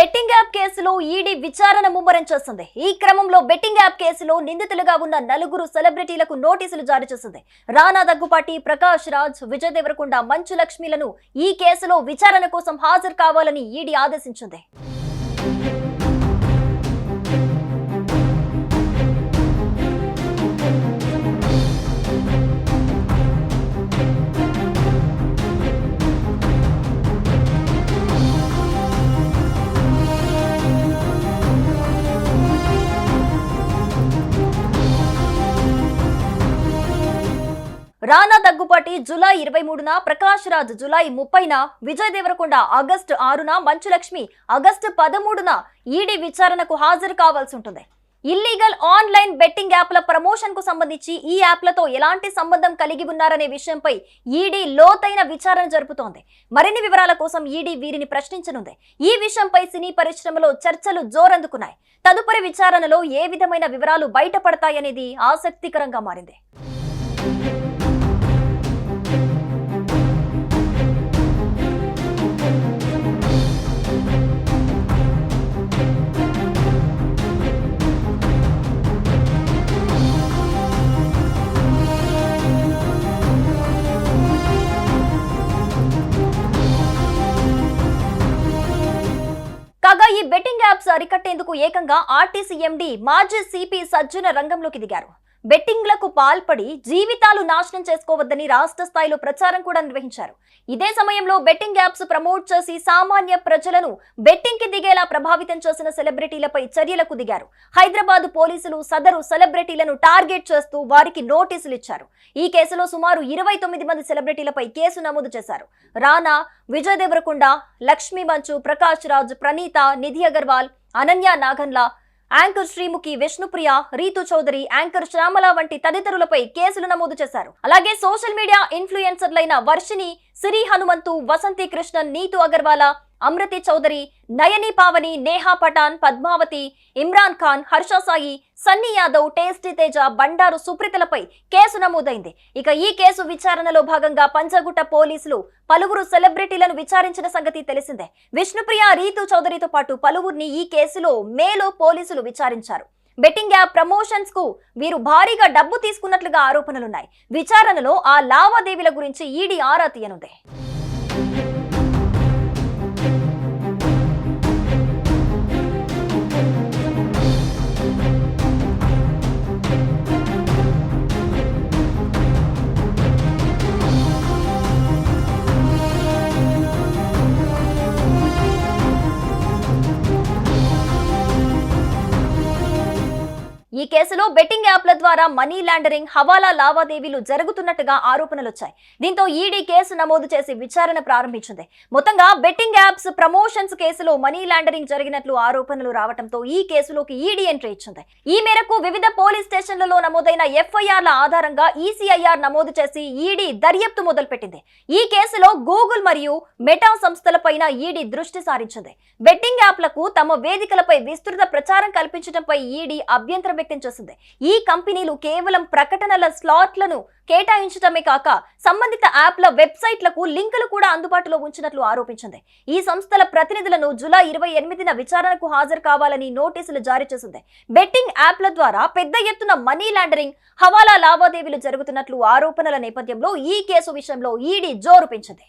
Betting app కేసులో ED విచారణ ముమ్మరం చేస్తుంది. ఈ క్రమంలో బెట్టింగ్ యాప్ కేసులో నిందితులుగా ఉన్న నలుగురు సెలబ్రిటీలకు నోటీసులు జారీ చేసింది రానా దగ్గుపాటి ప్రకాష్ రాజ్ విజయ్ దేవరకొండ మంచు లక్ష్మిలను ఈ కేసులో విచారణ కోసం హాజరు కావాలని ఈడీ ఆదేశించింది. రానా దగ్గుపాటి జులై ఇరవై మూడున ప్రకాష్ రాజ్ జులై ముప్పైన విజయ్ దేవరకొండ ఆగస్టు ఆరున మంచులక్ష్మి ఆగస్టు పదమూడున ఈడీ విచారణకు హాజరు కావాల్సి ఉంటుంది. ఇల్లీగల్ ఆన్లైన్ బెట్టింగ్ యాప్ల ప్రమోషన్కు సంబంధించి ఈ యాప్లతో ఎలాంటి సంబంధం కలిగి ఉన్నారనే విషయంపై ఈడీ లోతైన విచారణ జరుపుతోంది. మరిన్ని వివరాల కోసం ఈడీ వీరిని ప్రశ్నించనుంది. ఈ విషయంపై సినీ పరిశ్రమలో చర్చలు జోరందుకున్నాయి. తదుపరి విచారణలో ఏ విధమైన వివరాలు బయటపడతాయనేది ఆసక్తికరంగా మారింది. అరికట్టేందుకు ఏకంగా ఆర్టీసీ ఎండీ మాజీ సిపి సజ్జన రంగంలోకి దిగారు. బెట్టింగ్లకు పాల్పడి జీవితాలు నాశనం చేసుకోవద్దని రాష్ట్ర స్థాయిలో ప్రచారం కూడా నిర్వహించారు. ఇదే సమయంలో బెట్టింగ్ యాప్స్ ప్రమోట్ చేసి సామాన్య ప్రజలను బెట్టింగ్కి దిగేలా ప్రభావితం చేసిన సెలబ్రిటీలపై చర్యలకు దిగారు. హైదరాబాద్ పోలీసులు సదరు సెలబ్రిటీలను టార్గెట్ చేస్తూ వారికి నోటీసులు ఇచ్చారు. ఈ కేసులో సుమారు ఇరవై తొమ్మిది మంది సెలబ్రిటీలపై కేసు నమోదు చేశారు. రానా విజయ్ దేవరకొండ లక్ష్మీ మంచు ప్రకాష్ రాజ్ ప్రణీత నిధి అగర్వాల్ అనన్య నాగన్లా యాంకర్ శ్రీముఖి విష్ణుప్రియ రీతు చౌదరి యాంకర్ శ్యామల వంటి తదితరులపై కేసులు నమోదు చేశారు. అలాగే సోషల్ మీడియా ఇన్ఫ్లుయెన్సర్లైన వర్షిని సిరి హనుమంతు వసంతి కృష్ణన్ నీతు అగర్వాల అమృతి చౌదరి నయని పావని నేహా పఠాన్ పద్మావతి ఇమ్రాన్ ఖాన్ హర్ష సాయి సన్నీ యాదవ్ టేస్టీ తేజ బండారు సుప్రీతలపై కేసు నమోదైంది. ఇక ఈ కేసు విచారణలో భాగంగా పంచగుట్ట పోలీసులు పలువురు సెలబ్రిటీలను విచారించిన సంగతి తెలిసిందే. విష్ణుప్రియ రీతు చౌదరితో పాటు పలువురిని ఈ కేసులో మేలో పోలీసులు విచారించారు. బెట్టింగ్ యాప్ ప్రమోషన్స్కు వీరు భారీగా డబ్బు తీసుకున్నట్లుగా ఆరోపణలున్నాయి. విచారణలో ఆ లావాదేవీల గురించి ఈడీ ఆరా తీయనుంది. ఈ కేసులో బెట్టింగ్ యాప్ల ద్వారా మనీ లాండరింగ్ హవాలా లావాదేవీలు జరుగుతున్నట్టుగా ఆరోపణలు వచ్చాయి దీంతో ఈడీ కేసు నమోదు చేసి విచారణ ప్రారంభించింది. మొత్తంగా బెట్టింగ్ యాప్స్ ప్రమోషన్స్ కేసులో మనీ లాండరింగ్ జరిగినట్లు ఆరోపణలు రావడంతో ఈ కేసులోకి ఈడీ ఎంట్రీ ఇచ్చింది. ఈ మేరకు వివిధ పోలీస్ స్టేషన్లలో నమోదైన ఎఫ్ఐఆర్ల ఆధారంగా ఈసీఐఆర్ నమోదు చేసి ఈడీ దర్యాప్తు మొదలుపెట్టింది. ఈ కేసులో గూగుల్ మరియు మెటా సంస్థలపైన ఈడీ దృష్టి సారించింది. బెట్టింగ్ యాప్లకు తమ వేదికలపై విస్తృత ప్రచారం కల్పించడంపై ఈడీ అభ్యంతరం వ్యక్తం చేసింది ఈ కంపెనీలు కేవలం ప్రకటనల స్లాట్లను కేటాయించడమే కాక సంబంధిత యాప్ల వెబ్సైట్లకు లింకులు కూడా అందుబాటులో ఉంచినట్లు ఆరోపించింది. ఈ సంస్థల ప్రతినిధులను జూలై ఇరవై ఎనిమిదిన విచారణకు హాజరు కావాలని నోటీసులు జారీ చేసింది. బెట్టింగ్ యాప్ల ద్వారా పెద్ద ఎత్తున మనీ లాండరింగ్ హవాలా లావాదేవీలు జరుగుతున్నట్లు ఆరోపణల నేపథ్యంలో ఈ కేసు విషయంలో ఈడీ జోరు పెంచింది.